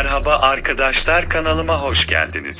Merhaba arkadaşlar kanalıma hoş geldiniz.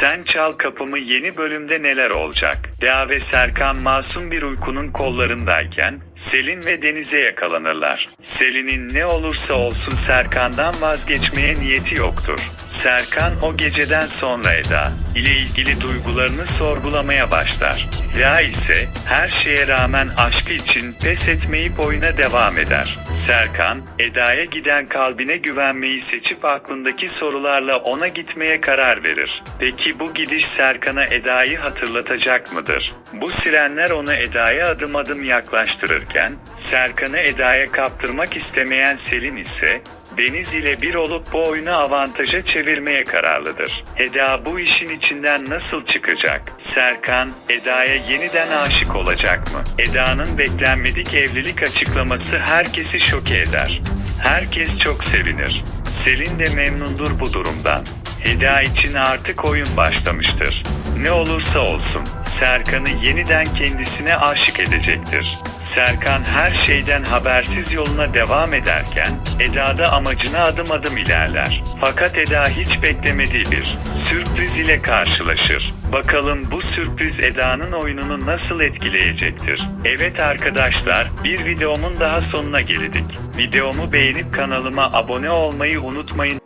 Sen Çal Kapımı yeni bölümde neler olacak? Dea ve Serkan masum bir uykunun kollarındayken Selin ve Deniz'e yakalanırlar. Selin'in ne olursa olsun Serkan'dan vazgeçmeye niyeti yoktur. Serkan o geceden sonra Eda ile ilgili duygularını sorgulamaya başlar. Dea ise her şeye rağmen aşkı için pes etmeyip oyuna devam eder. Serkan, Eda'ya giden kalbine güvenmeyi seçip aklındaki sorularla ona gitmeye karar verir. Peki bu gidiş Serkan'a Eda'yı hatırlatacak mıdır? Bu sirenler onu Eda'ya adım adım yaklaştırırken, Serkan'ı Eda'ya kaptırmak istemeyen Selin ise, Deniz ile bir olup bu oyunu avantaja çevirmeye kararlıdır. Eda bu işin içinden nasıl çıkacak? Serkan, Eda'ya yeniden aşık olacak mı? Eda'nın beklenmedik evlilik açıklaması herkesi şoke eder. Herkes çok sevinir. Selin de memnundur bu durumdan. Eda için artık oyun başlamıştır. Ne olursa olsun, Serkan'ı yeniden kendisine aşık edecektir. Serkan her şeyden habersiz yoluna devam ederken Eda da amacına adım adım ilerler. Fakat Eda hiç beklemediği bir sürpriz ile karşılaşır. Bakalım bu sürpriz Eda'nın oyununu nasıl etkileyecektir? Evet arkadaşlar, bir videomun daha sonuna geldik. Videomu beğenip kanalıma abone olmayı unutmayın.